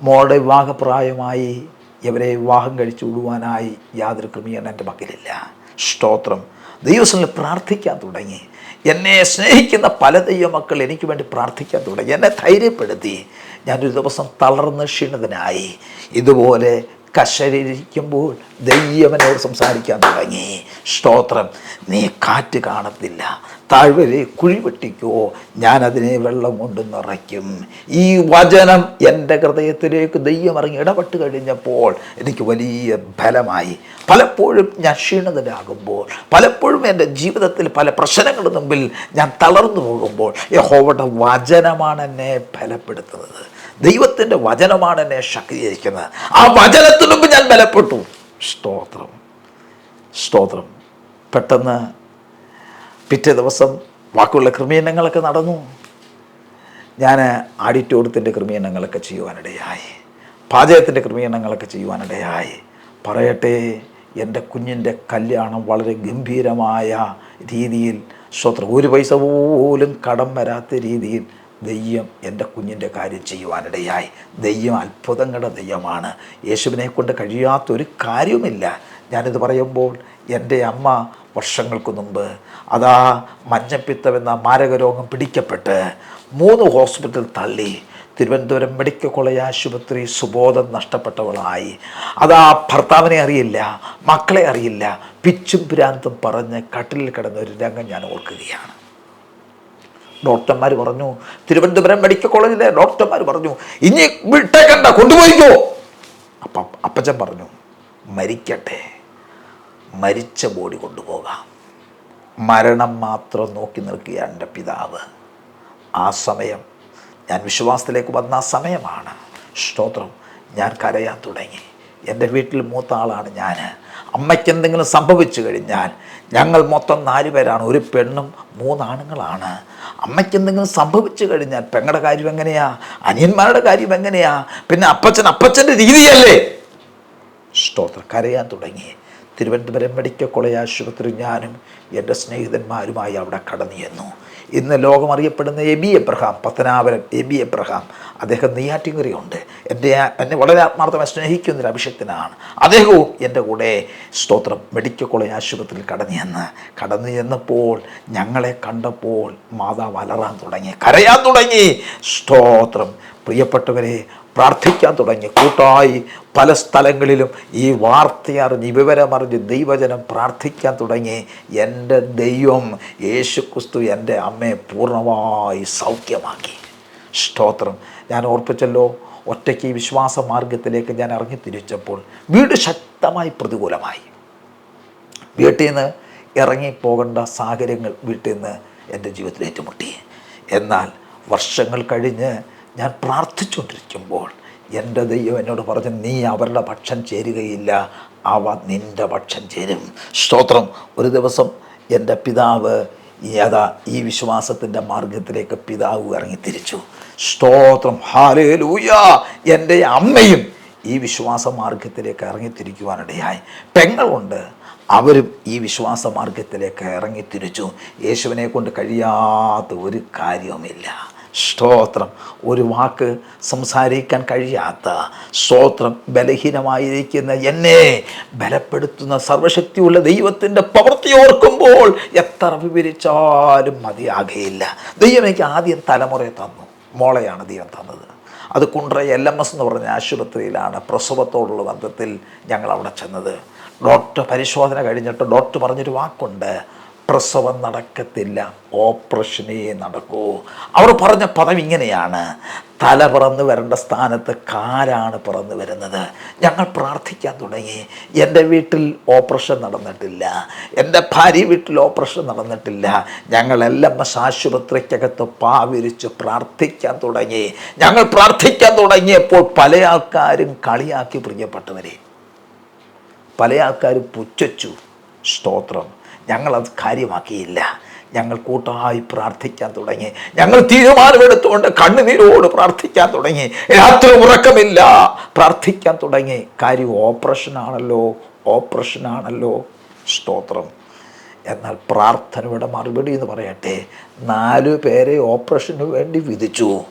മോളുടെ വിവാഹപ്രായമായി ഇവരെ വിവാഹം കഴിച്ചു വിടുവാനായി യാതൊരു ക്രമീകരണം എന്റെ പക്കലില്ല. സ്തോത്രം. ദൈവസ്ഥലിൽ പ്രാർത്ഥിക്കാൻ തുടങ്ങി. എന്നെ സ്നേഹിക്കുന്ന പല ദൈവമക്കൾ എനിക്ക് വേണ്ടി പ്രാർത്ഥിക്കാൻ തുടങ്ങി. എന്നെ ധൈര്യപ്പെടുത്തി. ഞാനൊരു ദിവസം തളർന്ന് ക്ഷീണിതനായി. ഇതുപോലെ കശരിക്കുമ്പോൾ ദൈവനോട് സംസാരിക്കാൻ തുടങ്ങി. സ്തോത്രം നീ കാറ്റ് കാണത്തില്ല. താഴ്വരെ കുഴി വെട്ടിക്കോ ഞാനതിനെ വെള്ളം കൊണ്ട് നിറയ്ക്കും. ഈ വചനം എന്റെ ഹൃദയത്തിലേക്ക് ദൈവം ഇറങ്ങി ഇടപെട്ട് കഴിഞ്ഞപ്പോൾ എനിക്ക് വലിയ ഫലമായി. പലപ്പോഴും ഞാൻ ക്ഷീണിതരാകുമ്പോൾ പലപ്പോഴും എന്റെ ജീവിതത്തിൽ പല പ്രശ്നങ്ങളുടെ മുമ്പിൽ ഞാൻ തളർന്നു പോകുമ്പോൾ യഹോവയുടെ വചനമാണ് എന്നെ ബലപ്പെടുത്തുന്നത് ദൈവത്തിന്റെ വചനമാണ് എന്നെ ശക്തീകരിക്കുന്നത്. ആ വചനത്തിന് മുമ്പ് ഞാൻ ബലപ്പെട്ടു. സ്തോത്രം. സ്തോത്രം. പെട്ടെന്ന് പിറ്റേ ദിവസം ബാക്കിയുള്ള ക്രമീകരണങ്ങളൊക്കെ നടന്നു. ഞാൻ ആഡിറ്റോറിയത്തിന്റെ ക്രമീകരണങ്ങളൊക്കെ ചെയ്യുവാനിടയായി. പാചകത്തിന്റെ ക്രമീകരണങ്ങളൊക്കെ ചെയ്യുവാനിടയായി. പറയട്ടെ എന്റെ കുഞ്ഞിന്റെ കല്യാണം വളരെ ഗംഭീരമായ രീതിയിൽ സ്വത്ര ഒരു പൈസ പോലും കടം വരാത്ത രീതിയിൽ ദൈവം എന്റെ കുഞ്ഞിന്റെ കാര്യം ചെയ്യുവാനിടയായി. ദെയ്യം അത്ഭുതങ്ങളുടെ ദെയ്യമാണ് യേശുവിനെ കൊണ്ട് കഴിയാത്തൊരു കാര്യവുമില്ല. ഞാനിത് പറയുമ്പോൾ എന്റെ അമ്മ വർഷങ്ങൾക്ക് മുമ്പ് അതാ മഞ്ഞപ്പിത്തം എന്ന മാരകരോഗം പിടിക്കപ്പെട്ട് മൂന്ന് ഹോസ്പിറ്റൽ തള്ളി തിരുവനന്തപുരം മെഡിക്കൽ കോളേജ് ആശുപത്രി സുബോധം നഷ്ടപ്പെട്ടവളായി. അതാ ഭർത്താവിനെ അറിയില്ല മക്കളെ അറിയില്ല പിച്ചും പിരാന്തും പറഞ്ഞ് കട്ടിലിൽ കിടന്ന ഒരു രംഗം ഞാൻ ഓർക്കുകയാണ്. ഡോക്ടർമാർ പറഞ്ഞു തിരുവനന്തപുരം മെഡിക്കൽ കോളേജിലെ ഡോക്ടർമാർ പറഞ്ഞു ഇനി വിട്ടേക്കണ്ട കൊണ്ടുപോയിക്കോ. അപ്പ അപ്പച്ചൻ പറഞ്ഞു മരിക്കട്ടെ മരിച്ച ബോഡി കൊണ്ടുപോകാം. മരണം മാത്രം നോക്കി നിൽക്കുകയാണ് എന്റെ പിതാവ്. ആ സമയം ഞാൻ വിശ്വാസത്തിലേക്ക് വന്ന ആ സമയമാണ്. സ്തോത്രം ഞാൻ കരയാൻ തുടങ്ങി. എന്റെ വീട്ടിൽ മൂത്ത ആളാണ് ഞാൻ അമ്മയ്ക്ക് എന്തെങ്കിലും സംഭവിച്ചു കഴിഞ്ഞാൽ ഞങ്ങൾ മൊത്തം നാല് പേരാണ്. ഒരു പെണ്ണും മൂന്നാണുങ്ങളാണ്. അമ്മയ്ക്ക് എന്തെങ്കിലും സംഭവിച്ചു കഴിഞ്ഞാൽ പെങ്ങളുടെ കാര്യം എങ്ങനെയാ? അനിയന്മാരുടെ കാര്യം എങ്ങനെയാ? പിന്നെ അപ്പച്ചൻ അപ്പച്ചന്റെ രീതിയല്ലേ? സ്തോത്രം. കരയാൻ തുടങ്ങി. തിരുവനന്തപുരം മെഡിക്കൽ കോളേജ് ആശുപത്രി ഞാനും എന്റെ സ്നേഹിതന്മാരുമായി അവിടെ കടന്നു ഇന്ന് ലോകം അറിയപ്പെടുന്ന ബി എബ്രഹാം പത്തനാപുരം ബി എബ്രഹാം. അദ്ദേഹം നെയ്യാറ്റിങ്ങരയുണ്ട് എന്റെ എന്നെ വളരെ ആത്മാർത്ഥമായി സ്നേഹിക്കുന്നൊരു അഭിഷക്തനാണ്. അദ്ദേഹവും എന്റെ കൂടെ സ്തോത്രം മെഡിക്കൽ കോളേജ് ആശുപത്രിയിൽ കടന്നു ചെന്ന് കടന്നു ചെന്നപ്പോൾ ഞങ്ങളെ കണ്ടപ്പോൾ മാതാവ് അലറാൻ തുടങ്ങി കരയാൻ തുടങ്ങി. സ്തോത്രം. പ്രിയപ്പെട്ടവരെ പ്രാർത്ഥിക്കാൻ തുടങ്ങി. കൂട്ടായി പല സ്ഥലങ്ങളിലും ഈ വാർത്തയറിഞ്ഞ് വിവരമറിഞ്ഞ് ദൈവജനം പ്രാർത്ഥിക്കാൻ തുടങ്ങി. എന്റെ ദൈവം യേശു ക്രിസ്തു എന്റെ അമ്മയെ പൂർണമായി സൗഖ്യമാക്കി. സ്തോത്രം. ഞാൻ ഓർപ്പിച്ചല്ലോ ഒറ്റയ്ക്ക് ഈ വിശ്വാസ മാർഗത്തിലേക്ക് ഞാൻ ഇറങ്ങി തിരിച്ചപ്പോൾ വീട് ശക്തമായി പ്രതികൂലമായി. വീട്ടിൽ നിന്ന് ഇറങ്ങിപ്പോകേണ്ട സാഹചര്യങ്ങൾ വീട്ടിൽ നിന്ന് എന്റെ ജീവിതത്തിൽ ഏറ്റുമുട്ടി. എന്നാൽ വർഷങ്ങൾ കഴിഞ്ഞ് ഞാൻ പ്രാർത്ഥിച്ചുകൊണ്ടിരിക്കുമ്പോൾ എന്റെ ദൈവം എന്നോട് പറഞ്ഞു നീ അവരുടെ പക്ഷം ചേരുകയില്ല. അവ നിന്റെ പക്ഷം ചേരും. സ്തോത്രം. ഒരു ദിവസം എന്റെ പിതാവ് അതാ ഈ വിശ്വാസത്തിന്റെ മാർഗത്തിലേക്ക് പിതാവ് ഇറങ്ങി തിരിച്ചു. സ്തോത്രം. ഹാലേലൂയ എന്റെ അമ്മയും ഈ വിശ്വാസ മാർഗത്തിലേക്ക് ഇറങ്ങിത്തിരിക്കുവാനിടയായി പെങ്ങളുണ്ട് അവരും ഈ വിശ്വാസ മാർഗത്തിലേക്ക് ഇറങ്ങിത്തിരിച്ചു യേശുവിനെ കൊണ്ട് കഴിയാത്ത ഒരു കാര്യവുമില്ല. സ്തോത്രം. ഒരു വാക്ക് സംസാരിക്കാൻ കഴിയാത്ത സ്തോത്രം ബലഹീനമായിരിക്കുന്ന എന്നെ ബലപ്പെടുത്തുന്ന സർവശക്തിയുള്ള ദൈവത്തിന്റെ പ്രവൃത്തി ഓർക്കുമ്പോൾ എത്ര വിവരിച്ചാലും മതിയാകയില്ല. ദൈവം എനിക്ക് ആദ്യം തലമുറയെ തന്നു. മോളയാണ് ദൈവം തന്നത്. അത് കുണ്ട്ര എൽ എം എസ് എന്ന് പറഞ്ഞ ആശുപത്രിയിലാണ് പ്രസവത്തോടുള്ള ബന്ധത്തിൽ ഞങ്ങൾ അവിടെ ചെന്നത്. ഡോക്ടർ പരിശോധന കഴിഞ്ഞിട്ട് ഡോക്ടർ പറഞ്ഞൊരു വാക്കുണ്ട്. പ്രസവം നടക്കത്തില്ല. ഓപ്പറേഷനേ നടക്കൂ. അവർ പറഞ്ഞ പദം ഇങ്ങനെയാണ്. തല പിറന്നു വരേണ്ട സ്ഥാനത്ത് കാലാണ് പിറന്നു വരുന്നത്. ഞങ്ങൾ പ്രാർത്ഥിക്കാൻ തുടങ്ങി. എന്റെ വീട്ടിൽ ഓപ്പറേഷൻ നടന്നിട്ടില്ല. എന്റെ ഭാര്യ വീട്ടിൽ ഓപ്പറേഷൻ നടന്നിട്ടില്ല. ഞങ്ങൾ എൽ ആശുപത്രിക്കകത്ത് പാവിരിച്ച് പ്രാർത്ഥിക്കാൻ തുടങ്ങി. ഞങ്ങൾ പ്രാർത്ഥിക്കാൻ തുടങ്ങിയപ്പോൾ പല ആൾക്കാരും കളിയാക്കി പ്രിയപ്പെട്ടവരെ. പല ആൾക്കാരും പുച്ഛിച്ചു. സ്തോത്രം. ഞങ്ങളത് കാര്യമാക്കിയില്ല. ഞങ്ങൾ കൂട്ടായി പ്രാർത്ഥിക്കാൻ തുടങ്ങി. ഞങ്ങൾ തീരുമാനമെടുത്തുകൊണ്ട് കണ്ണുനീരോട് പ്രാർത്ഥിക്കാൻ തുടങ്ങി. രാത്രി ഉറക്കമില്ല. പ്രാർത്ഥിക്കാൻ തുടങ്ങി. കാര്യം ഓപ്പറേഷനാണല്ലോ. ഓപ്പറേഷനാണല്ലോ. സ്തോത്രം. എന്നാൽ പ്രാർത്ഥനയുടെ മറുപടി എന്ന് പറയട്ടെ. നാല് പേരെ ഓപ്പറേഷന് വേണ്ടി വിധിച്ചു.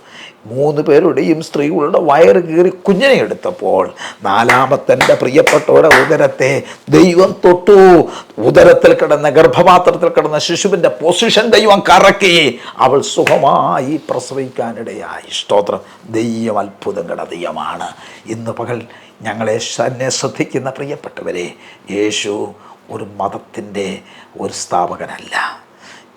മൂന്ന് പേരുടെയും സ്ത്രീകളുടെ വയറ് കീറി കുഞ്ഞിനെ എടുത്തപ്പോൾ നാലാമത്തെ പ്രിയപ്പെട്ടവരുടെ ഉദരത്തെ ദൈവം തൊട്ടു. ഉദരത്തിൽ കിടന്ന ഗർഭപാത്രത്തിൽ കിടന്ന ശിശുവിന്റെ പൊസിഷൻ ദൈവം കറക്കി. അവൾ സുഖമായി പ്രസവിക്കാനിടയായി. സ്തോത്രം. ദൈവം അത്ഭുതങ്ങളുടെ ദൈവമാണ്. ഇന്ന് പകൽ ഞങ്ങളെ തന്നെ ശ്രദ്ധിക്കുന്ന പ്രിയപ്പെട്ടവരെ യേശു ഒരു മതത്തിന്റെ ഒരു സ്ഥാപകനല്ല.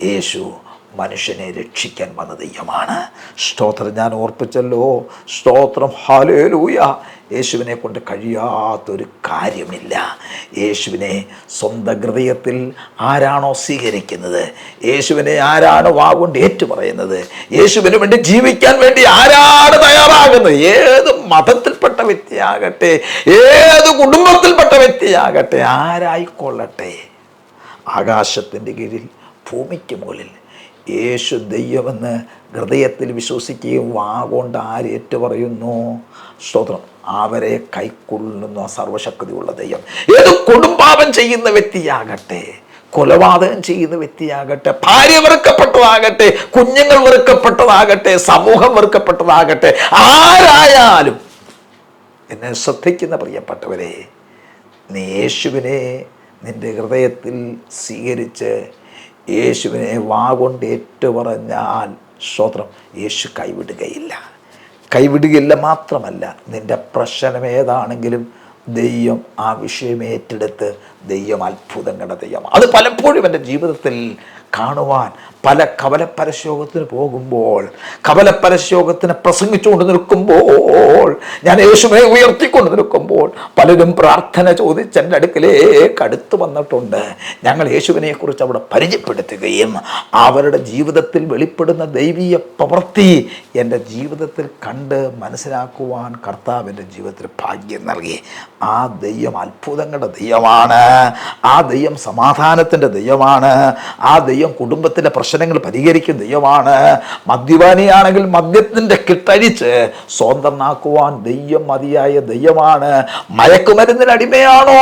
യേശു മനുഷ്യനെ രക്ഷിക്കാൻ വന്ന ദൈവമാണ്. സ്തോത്രം ഞാൻ ഓർപ്പിച്ചല്ലോ. സ്തോത്രം ഹാലേലൂയ യേശുവിനെ കൊണ്ട് കഴിയാത്തൊരു കാര്യമില്ല. യേശുവിനെ സ്വന്തം ഹൃദയത്തിൽ ആരാണോ സ്വീകരിക്കുന്നത്? യേശുവിനെ ആരാണ് വാഗൊണ്ട് ഏറ്റുപറയുന്നത്? യേശുവിന് വേണ്ടി ജീവിക്കാൻ വേണ്ടി ആരാണ് തയ്യാറാകുന്നത്? ഏത് മതത്തിൽപ്പെട്ട വ്യക്തിയാകട്ടെ ഏത് കുടുംബത്തിൽപ്പെട്ട വ്യക്തിയാകട്ടെ ആരായിക്കൊള്ളട്ടെ? ആകാശത്തിന്റെ കീഴിൽ ഭൂമിക്ക് മുകളിൽ യേശു ദൈവമെന്ന് ഹൃദയത്തിൽ വിശ്വസിക്കുകയും വാഗോണ്ട് ആരേറ്റു പറയുന്നു സ്തോത്രം. അവരെ കൈക്കൊള്ളുന്ന സർവശക്തിയുള്ള ദൈവം. ഏത് കൊടുമ്പാപം ചെയ്യുന്ന വ്യക്തിയാകട്ടെ കൊലപാതകം ചെയ്യുന്ന വ്യക്തിയാകട്ടെ ഭാര്യ വെറുക്കപ്പെട്ടതാകട്ടെ കുഞ്ഞുങ്ങൾ വെറുക്കപ്പെട്ടതാകട്ടെ സമൂഹം വെറുക്കപ്പെട്ടതാകട്ടെ ആരായാലും എന്നെ ശ്രദ്ധിക്കുന്ന പ്രിയപ്പെട്ടവരെ നീ യേശുവിനെ നിന്റെ ഹൃദയത്തിൽ സ്വീകരിച്ച് യേശുവിനെ വാഗൊണ്ട് ഏറ്റുപറഞ്ഞാൽ സ്തോത്രം. യേശു കൈവിടുകയില്ല. കൈവിടുകയില്ല മാത്രമല്ല നിന്റെ പ്രശ്നം ഏതാണെങ്കിലും ദൈവം ആ വിഷയം ഏറ്റെടുത്ത് ദൈവം അത്ഭുതങ്ങളുടെ ദൈവം. അത് പലപ്പോഴും എന്റെ ജീവിതത്തിൽ കാണുവാൻ പല കവലപ്പരശോകത്തിന് പോകുമ്പോൾ കവലപ്പരശോകത്തിന് പ്രസംഗിച്ചുകൊണ്ട് നിൽക്കുമ്പോൾ ഞാൻ യേശുവിനെ ഉയർത്തിക്കൊണ്ട് നിൽക്കുമ്പോൾ പലരും പ്രാർത്ഥന ചോദിച്ച് എന്റെ അടുക്കലേക്ക് അടുത്ത് വന്നിട്ടുണ്ട്. ഞങ്ങൾ യേശുവിനെക്കുറിച്ച് അവിടെ പരിചയപ്പെടുത്തുകയും അവരുടെ ജീവിതത്തിൽ വെളിപ്പെടുന്ന ദൈവീയ പ്രവൃത്തി എന്റെ ജീവിതത്തിൽ കണ്ട് മനസ്സിലാക്കുവാൻ കർത്താവിന്റെ ജീവിതത്തിൽ ഭാഗ്യം നൽകി. ആ ദൈവം അത്ഭുതങ്ങളുടെ ദൈവമാണ്. ആ ദൈവം സമാധാനത്തിന്റെ ദൈവമാണ്. ആ ദൈവം കുടുംബത്തിന്റെ പ്രശ്നങ്ങൾ പരിഹരിക്കുന്ന ദൈവമാണ് മദ്യപാനിയാണെങ്കിൽ മദ്യത്തിന്റെ കിട്ടഴിച്ച് സ്വന്തമാക്കുവാൻ ദൈവം മതിയായ ദൈവമാണ്. മയക്കുമരുന്നിന് അടിമയാണോ?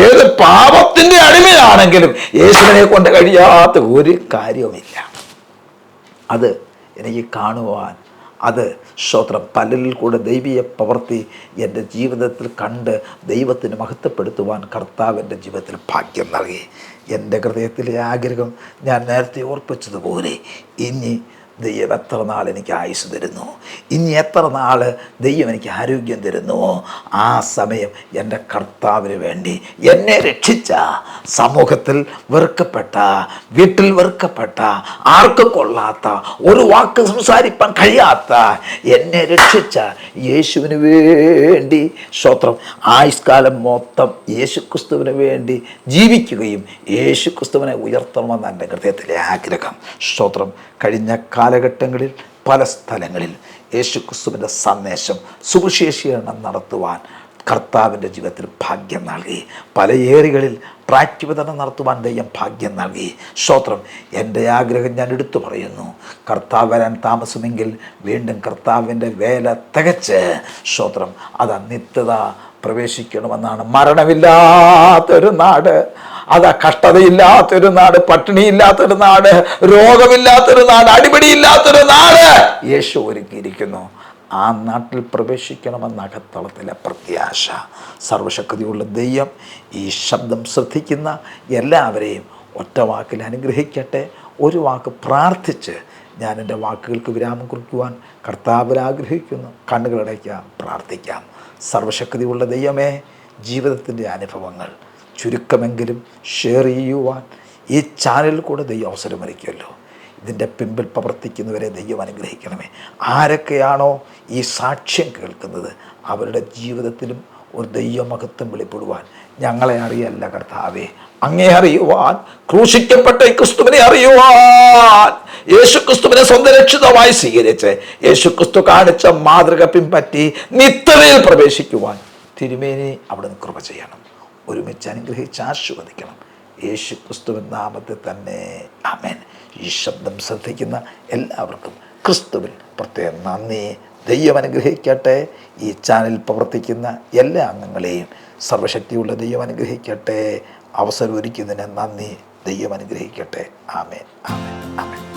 ഏത് പാപത്തിന്റെ അടിമയാണെങ്കിലും യേശുവിനെ കൊണ്ട് കഴിയാത്ത ഒരു കാര്യവുമില്ല. അത് എനിക്ക് കാണുവാൻ അത് ശ്രോത്രം പലരിൽ കൂടെ ദൈവീയ പ്രവൃത്തി എന്റെ ജീവിതത്തിൽ കണ്ട് ദൈവത്തിന് മഹത്വപ്പെടുത്തുവാൻ കർത്താവ് എന്റെ ജീവിതത്തിൽ ഭാഗ്യം നൽകി. എന്റെ ഹൃദയത്തിലെ ആഗ്രഹം ഞാൻ നേരത്തെ ഓർപ്പിച്ചതുപോലെ ഇനി ദൈവം എത്ര നാൾ എനിക്ക് ആയുസ് തരുന്നു? ഇനി എത്ര നാൾ ദൈവം എനിക്ക് ആരോഗ്യം തരുന്നു? ആ സമയം എന്റെ കർത്താവിന് വേണ്ടി എന്നെ രക്ഷിച്ച സമൂഹത്തിൽ വെറുക്കപ്പെട്ട വീട്ടിൽ വെറുക്കപ്പെട്ട ആർക്കും കൊള്ളാത്ത ഒരു വാക്ക് സംസാരിപ്പാൻ കഴിയാത്ത എന്നെ രക്ഷിച്ച യേശുവിന് വേണ്ടി സ്വത്രം ആയുഷ്കാലം മൊത്തം യേശുക്രിസ്തുവിന് വേണ്ടി ജീവിക്കുകയും യേശുക്രിസ്തുവിനെ ഉയർത്തണമെന്ന് എന്റെ ഹൃദയത്തിലെ ആഗ്രഹം. സ്വത്രം കഴിഞ്ഞ കാലഘട്ടങ്ങളിൽ പല സ്ഥലങ്ങളിൽ യേശു ക്രിസ്തുവിന്റെ സന്ദേശം സുവിശേഷീകരണം നടത്തുവാൻ കർത്താവിന്റെ ജീവിതത്തിൽ ഭാഗ്യം നൽകി. പല ഏറികളിൽ ട്രാക്ട് വിതരണം നടത്തുവാൻ ദൈവം ഭാഗ്യം നൽകി. സ്തോത്രം. എന്റെ ആഗ്രഹം ഞാൻ എടുത്തു പറയുന്നു. കർത്താവ് വരാൻ താമസമെങ്കിൽ വീണ്ടും കർത്താവിന്റെ വേല തികച്ച്. സ്തോത്രം. അത് നിത്യത പ്രവേശിക്കണമെന്നാണ് മരണമില്ലാത്തൊരു നാട്. അതാ കഷ്ടതയില്ലാത്തൊരു നാട് പട്ടിണി പട്ടിണിയില്ലാത്തൊരു നാട് രോഗമില്ലാത്തൊരു നാട് അടിപിടിയില്ലാത്തൊരു നാട്. യേശു ഒരുക്കിയിരിക്കുന്നു ആ നാട്ടിൽ പ്രവേശിക്കണമെന്ന അകത്തളത്തിലെ പ്രത്യാശ. സർവശക്തിയുള്ള ദൈവം ഈ ശബ്ദം ശ്രദ്ധിക്കുന്ന എല്ലാവരെയും ഒറ്റ വാക്കിൽ അനുഗ്രഹിക്കട്ടെ. ഒരു വാക്ക് പ്രാർത്ഥിച്ച് ഞാൻ എന്റെ വാക്കുകൾക്ക് വിരാമം കുറിക്കുവാൻ കർത്താവിൽ ആഗ്രഹിക്കുന്നു. കണ്ണുകളടയ്ക്കാം പ്രാർത്ഥിക്കാം. സർവശക്തിയുള്ള ദൈവമേ ജീവിതത്തിന്റെ അനുഭവങ്ങൾ ചുരുക്കമെങ്കിലും ഷെയർ ചെയ്യുവാൻ ഈ ചാനലിൽ കൂടെ ദൈവം അവസരമൊരുക്കുമല്ലോ ഇതിന്റെ പിമ്പിൽ പ്രവർത്തിക്കുന്നവരെ ദൈവം അനുഗ്രഹിക്കണമേ. ആരൊക്കെയാണോ ഈ സാക്ഷ്യം കേൾക്കുന്നത്? അവരുടെ ജീവിതത്തിലും ഒരു ദൈവമഹത്വം വെളിപ്പെടുവാൻ ഞങ്ങളെ അറിയല്ല കർത്താവേ. അങ്ങേ അറിയുവാൻ ക്രൂശിക്കപ്പെട്ട ഈ ക്രിസ്തുവിനെ അറിയുവാൻ. യേശു ക്രിസ്തുവിനെ സ്വന്തം രക്ഷിതമായി സ്വീകരിച്ച് യേശു ക്രിസ്തു കാണിച്ച മാതൃക പിൻപറ്റി നിത്യതയിൽ പ്രവേശിക്കുവാൻ തിരുമേനി അവിടെ കൃപ ചെയ്യണം. ഒരുമിച്ച് അനുഗ്രഹിച്ച് ആശീർവദിക്കണം. യേശു ക്രിസ്തുവിൻ നാമത്തിൽ തന്നെ. അമേൻ ഈ ശബ്ദം ശ്രദ്ധിക്കുന്ന എല്ലാവർക്കും ക്രിസ്തുവിൽ പ്രത്യേകം നന്ദി. ദൈവം അനുഗ്രഹിക്കട്ടെ. ഈ ചാനൽ പ്രവർത്തിക്കുന്ന എല്ലാ അംഗങ്ങളെയും സർവശക്തിയുള്ള ദൈവം അനുഗ്രഹിക്കട്ടെ. അവസരം ഒരുക്കുന്നതിന് നന്ദി. ദൈവം അനുഗ്രഹിക്കട്ടെ. ആമേൻ. ആമേൻ.